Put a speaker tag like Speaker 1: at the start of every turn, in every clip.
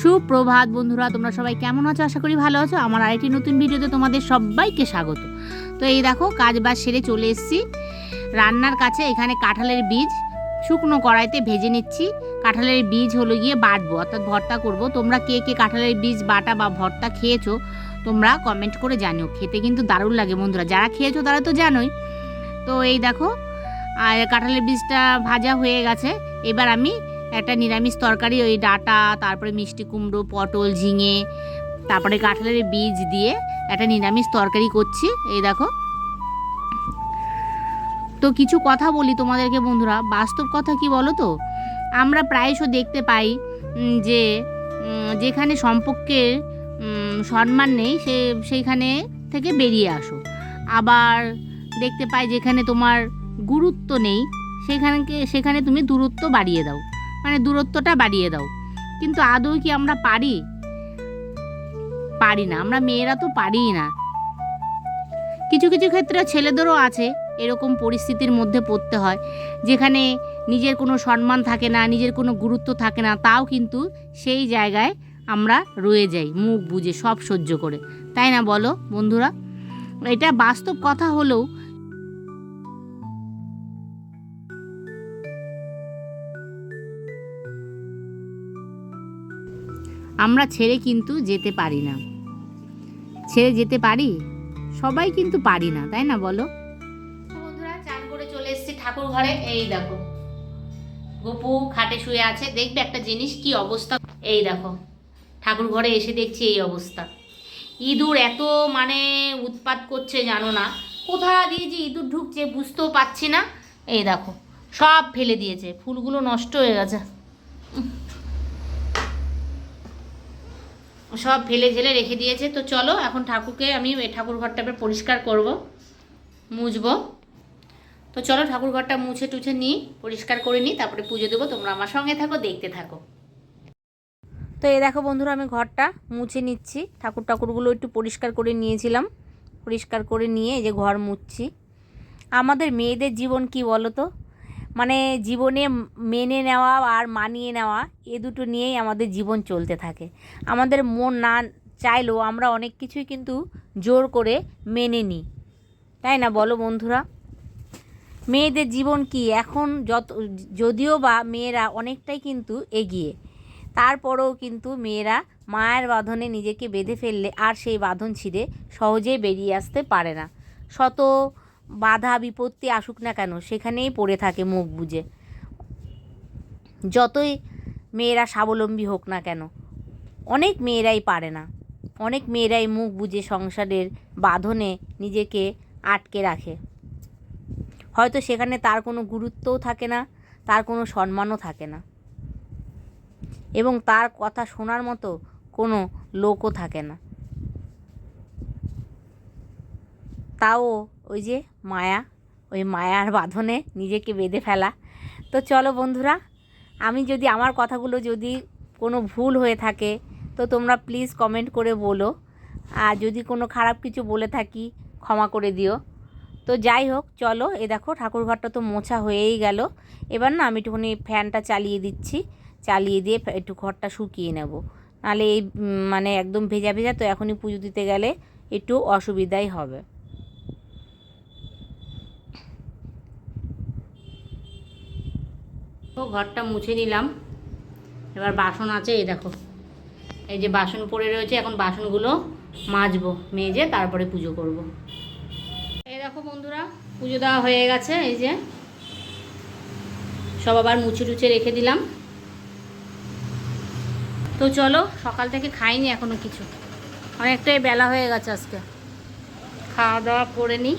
Speaker 1: সুপ্রভাত বন্ধুরা, তোমরা সবাই কেমন আছো? আশা করি ভালো আছো। আমার আরেকটি নতুন ভিডিওতে তোমাদের সবাইকে স্বাগত। তো এই দেখো, কাজ বাজ সেরে চলে এসেছি। রান্নার কাছে এখানে কাঁঠালের বীজ, শুকনো কড়াইতে ভেজে নিচ্ছি। কাঁঠালের বীজ হলো গিয়ে বাটবো, অর্থাৎ ভর্তা করব। তোমরা কে কে কাঁঠালের বীজ, বাটা বা ভর্তা খেয়েছো, তোমরা কমেন্ট করে জানিও। খেতে কিন্তু দারুণ লাগে বন্ধুরা। যারা খেয়েছো তারা তো জানোই। তো এই দেখো আর কাঁঠালের বীজটা ভাজা হয়ে গেছে। এবার আমি একটা নিরামিষ তরকারি, ওই ডাটা, তারপরে মিষ্টি কুমড়ো, পটল, ঝিঙে, তারপরে কাঁঠালের বীজ দিয়ে একটা নিরামিষ তরকারি করছি। এই দেখো। তো কিছু কথা বলি তোমাদেরকে বন্ধুরা। বাস্তব কথা কি বলো তো? আমরা প্রায়শ দেখতে পাই যে যেখানে সম্পর্কের সম্মান নেই, সে, সেইখানে থেকে বেরিয়ে আসো। আবার দেখতে পাই যেখানে তোমার গুরুত্ব নেই, সেখানকে, সেখানে তুমি দূরত্ব বাড়িয়ে দাও। মানে দূরত্বটা বাড়িয়ে দাও। কিন্তু আদৌ কি আমরা পারি? পারি না, আমরা মেয়েরা তো পারিই না। কিছু কিছু ক্ষেত্রে ছেলেদেরও আছে, এরকম পরিস্থিতির মধ্যে পড়তে হয়, যেখানে নিজের কোনো সম্মান থাকে না, নিজের কোনো গুরুত্ব থাকে না, তাও কিন্তু সেই জায়গায় আমরা রয়ে যাই, মুখ বুঝে সব সহ্য করে। তাই না বলো বন্ধুরা? এটা বাস্তব কথা হলেও আমরা ছেড়ে কিন্তু যেতে পারি না। ছেড়ে যেতে পারি? সবাই কিন্তু পারি না, তাই না বলো? বন্ধুরা, চান করে চলে এসেছি ঠাকুর ঘরে এই দেখো, গপু খাটে শুয়ে আছে। দেখবে একটা জিনিস, কি অবস্থা? এই দেখো ঠাকুর ঘরে এসে দেখছি এই অবস্থা। ইঁদুর এত মানে উৎপাত করছে, জানো না। কোথা দিয়ে যে ইঁদুর ঢুকছে বুঝতেও পারছি না। এই দেখো, সব ফেলে দিয়েছে। ফুলগুলো নষ্ট হয়ে গেছে। সব ফেলে ঝেলে রেখে দিয়েছে। তো চলো, এখন ঠাকুরকে আমি ঠাকুর ঘরটা এবার পরিষ্কার করব, মুছবো। তো চলো, ঠাকুর ঘরটা মুছে টুছে নিই, পরিষ্কার করে নিই, তারপরে পুজো দেবো। তোমরা আমার সঙ্গে থাকো, দেখতে থাকো। তো এই দেখো বন্ধুরা, আমি ঘরটা মুছে নিচ্ছি। ঠাকুর ঠাকুরগুলো একটু পরিষ্কার করে নিয়েছিলাম। পরিষ্কার করে নিয়ে এই যে ঘর মুছছি। আমাদের মেয়েদের জীবন কি বলো তো মানে জীবনে মেনে নেওয়া আর মানিয়ে নেওয়া এ দুটো নিয়েই আমাদের জীবন চলতে থাকে। আমাদের মন না চাইলেও আমরা অনেক কিছুই কিন্তু জোর করে মেনে নিই। তাই না বলো বন্ধুরা? মেয়েদের জীবন কি? এখন যত, যদিও বা মেয়েরা অনেকটাই কিন্তু এগিয়ে, তারপরেও কিন্তু মেয়েরা মায়ের বাঁধনে নিজেকে বেঁধে ফেললে আর সেই বাঁধন ছিঁড়ে সহজেই বেরিয়ে আসতে পারে না। শত বাধা বিপত্তি আসুক না কেন, সেখানেই পড়ে থাকে মুখ বুজে। যতই মেয়েরা স্বাবলম্বী হোক না কেন, অনেক মেয়েরাই পারে না। অনেক মেয়েরাই মুখ বুজে সংসারের বাঁধনে নিজেকে আটকে রাখে। হয়তো সেখানে তার কোনো গুরুত্বও থাকে না, তার কোনো সম্মানও থাকে না। এবং তার কথা শোনার মতো কোনো লোকও থাকে না। তাও ওই যে মায়া, ওই মায়ার বাঁধনে নিজেকে বেঁধে ফেলা। তো চলো বন্ধুরা, আমি যদি আমার কথাগুলো যদি কোনো ভুল হয়ে থাকে, তো তোমরা প্লিজ কমেন্ট করে বলো। আর যদি কোনো খারাপ কিছু বলে থাকি, ক্ষমা করে দিও। তো যাই হোক, চলো, এ দেখো, ঠাকুর ঘরটা তো মোছা হয়েই গেল। এবার না, আমি একটুখানি ফ্যানটা চালিয়ে দিচ্ছি। চালিয়ে দিয়ে একটু ঘরটা শুকিয়ে নেব। নাহলে এই মানে একদম ভেজা ভেজা, তো এখনই পুজো দিতে গেলে একটু অসুবিধাই হবে। তো ঘরটা মুছে নিলাম। এবার বাসন আছে, এই দেখো। এই যে বাসন পড়ে রয়েছে, এখন বাসনগুলো মাজবো, মেজে তারপরে পুজো করব। এই দেখো বন্ধুরা, পুজো দেওয়া হয়ে গেছে, এই যে। সব আবার মুছে টুছে রেখে দিলাম। তো চলো, সকাল থেকে খাইনি এখনও কিছু। অনেকটাই বেলা হয়ে গেছে আজকে। খাওয়া দাওয়া করে নিই।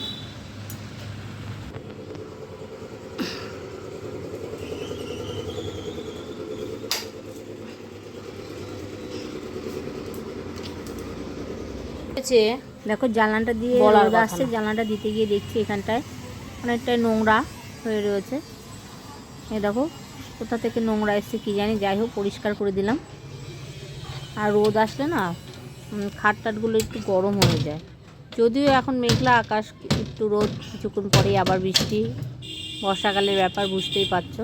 Speaker 1: হয়েছে দেখো জানলাটা দিয়ে রোদ আসছে। জানলাটা দিতে গিয়ে দেখছি এখানটায় অনেকটাই নোংরা হয়ে রয়েছে। এ দেখো কোথা থেকে নোংরা এসছে কি জানি। যাই হোক পরিষ্কার করে দিলাম। আর রোদ আসলে না খাট টাটগুলো একটু গরম হয়ে যায়। যদিও এখন মেঘলা আকাশ একটু রোদ কিছুক্ষণ পরেই আবার বৃষ্টি। বর্ষাকালের ব্যাপার বুঝতেই পারছ।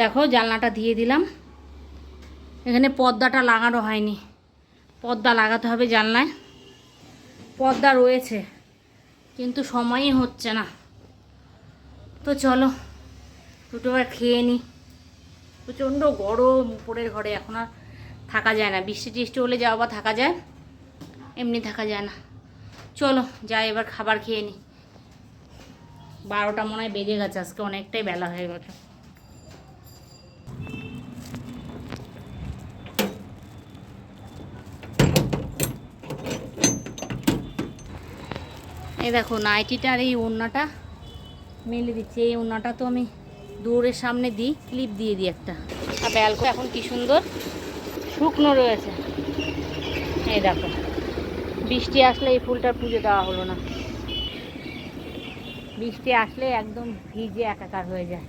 Speaker 1: দেখো জানলাটা দিয়ে দিলাম। এখানে পর্দাটা লাগানো হয়নি। পর্দা লাগাতে হবে জানলায়। পর্দা রয়েছে, কিন্তু সময়ই হচ্ছে না। তো চলো দুটোবার খেয়ে নিই প্রচণ্ড গরম উপরের ঘরে, এখন আর থাকা যায় না। বৃষ্টি টিষ্টি হলে যাও বা থাকা যায়, এমনি থাকা যায় না। চলো, যাই, এবার খাবার খেয়ে নিই বারোটা মনে হয় বেজে গেছে, আজকে অনেকটাই বেলা হয়ে গেছে। এই দেখো, নাইটিটা আর এই ওড়নাটা মেলে দিচ্ছি। এই ওড়নাটা তো আমি দৌড়ের সামনে দিই, ক্লিপ দিয়ে দিই একটা। আর ব্যালকো এখন কি সুন্দর, শুকনো রয়েছে। এই দেখো, বৃষ্টি আসলে এই ফুলটার পুজো দেওয়া হলো না। বৃষ্টি আসলে একদম ভিজে একাকার হয়ে যায়।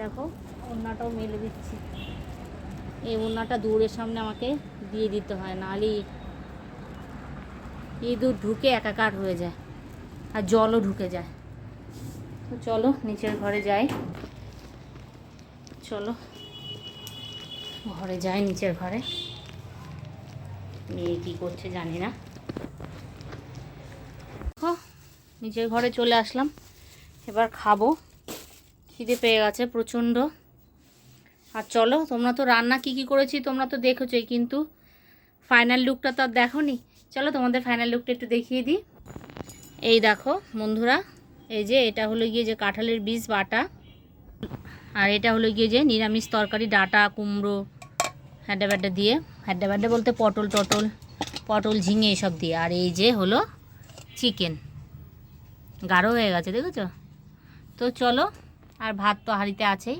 Speaker 1: দেখো, ওড়নাটাও মেলে দিচ্ছি। এই ওড়নাটা দৌড়ের সামনে আমাকে দিয়ে দিতে হয়, নাহলে ইঁদুর ঢুকে একাকার হয়ে যায় আর জলও ঢুকে যায়। তো চলো, নিচের ঘরে যাই। চলো, ঘরে যাই নিচের ঘরে। মেয়ে কী করছে জানি না। নিচের ঘরে চলে আসলাম। এবার খাব। খিদে পেয়ে গেছে প্রচণ্ড। আর চলো, তোমরা তো রান্না কি কি করেছি তোমরা তো দেখেছোই, কিন্তু ফাইনাল লুকটা তো আর দেখো নি চলো, তোমাদের ফাইনাল লুকটা একটু দেখিয়ে দিই। এই দেখো, বন্ধুরা, এই যে এটা হলো গিয়ে যে কাঁঠালের বীজ বাটা, আর এটা হলো গিয়ে যে নিরামিষ তরকারি, ডাটা, কুমড়ো হ্যাডা ব্যাডা দিয়ে। হ্যাডা ব্যাডা বলতে পটল টটল, পটল, ঝিঙে এসব দিয়ে। আর এই যে হলো চিকেন গাঢ় হয়ে গেছে, দেখেছ? তো চলো, আর ভাত তো হাঁড়িতে আছেই।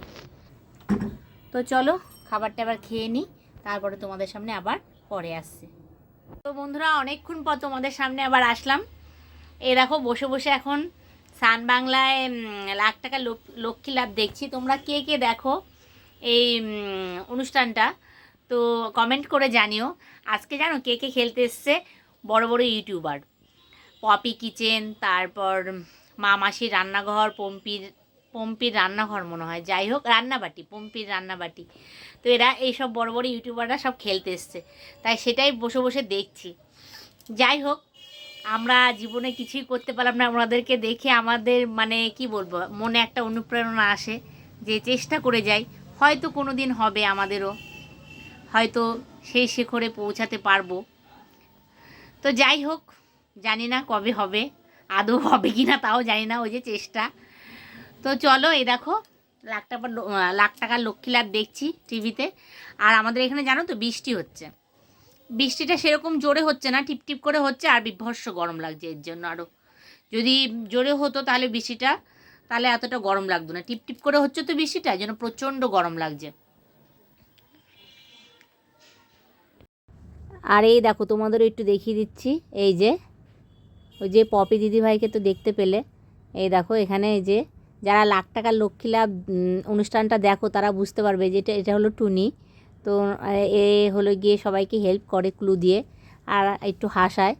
Speaker 1: তো চলো, খাবারটা আবার খেয়ে নিই, তারপরে তোমাদের সামনে আবার পরে আসছি। তো বন্ধুরা, অনেকক্ষণ পর তোমাদের সামনে আবার আসলাম। এ দেখো, বসে বসে এখন সান বাংলায় লাখ টাকা লক- লক্ষ্মী লাভ দেখছি। তোমরা কে কে দেখো এই অনুষ্ঠানটা, তো কমেন্ট করে জানিও। আজকে জানো কে কে খেলতে এসছে? বড় বড় ইউটিউবার পপি কিচেন তারপর মা মাসির রান্নাঘর পম্পির পম্পির রান্নাঘর মনে হয়। যাই হোক রান্নাবাটি, পম্পির রান্নাবাটি। তো এরা এইসব বড় বড় ইউটিউবাররা সব খেলতে এসছে। তাই সেটাই বসে বসে দেখছি। যাই হোক আমরা জীবনে কিছুই করতে পারলাম না। ওনাদেরকে দেখে আমাদের মানে কি বলব, মনে একটা অনুপ্রেরণা আসে যে চেষ্টা করে যাই। হয়তো কোনো দিন হবে আমাদেরও। হয়তো সেই শিখরে পৌঁছাতে পারব। তো যাই হোক জানি না কবে হবে, আদৌ হবে কি না তাও জানি না। ওই যে চেষ্টা। তো চলো, এই দেখো, লাখ টাকা লাখ টাকার লক্ষ্মী লাভ দেখছি টিভিতে। আর আমাদের এখানে জানো তো, বৃষ্টি হচ্ছে। বৃষ্টিটা সেরকম জোরে হচ্ছে না, টিপ টিপ করে হচ্ছে, আর বিভৎস গরম লাগছে এর জন্য আরও যদি জোরে হতো তাহলে বৃষ্টিটা, তাহলে এতটা গরম লাগতো না। টিপ টিপ করে হচ্ছে তো বৃষ্টিটা জন্য প্রচণ্ড গরম লাগছে। আর এই দেখো, তোমাদেরও একটু দেখিয়ে দিচ্ছি। এই যে, ওই যে পপি দিদিভাইকে তো দেখতে পেলে। এই দেখো, এখানে এই যে যারা লাখ টাকার লক্ষ্মী লাভ অনুষ্ঠানটা দেখো, তারা বুঝতে পারবে যে এটা এটা হলো টুনি। তো, এ হলো গিয়ে সবাইকে হেল্প করে ক্লু দিয়ে আর একটু হাসায়।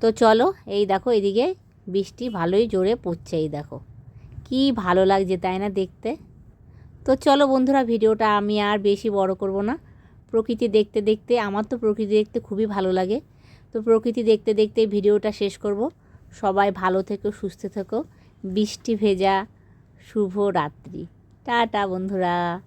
Speaker 1: তো চলো, এই দেখো, এদিকে বৃষ্টি ভালোই জোরে পড়ছে, এই দেখো। কি ভালো লাগছে, তাই না দেখতে? তো চলো বন্ধুরা, ভিডিওটা আমি আর বেশি বড় করব না। প্রকৃতি দেখতে দেখতে, আমার তো প্রকৃতি দেখতে খুবই ভালো লাগে। তো প্রকৃতি দেখতে দেখতে ভিডিওটা শেষ করব। সবাই ভালো থেকো, সুস্থ থেকো। বৃষ্টি ভেজা শুভ রাত্রি। টাটা বন্ধুরা।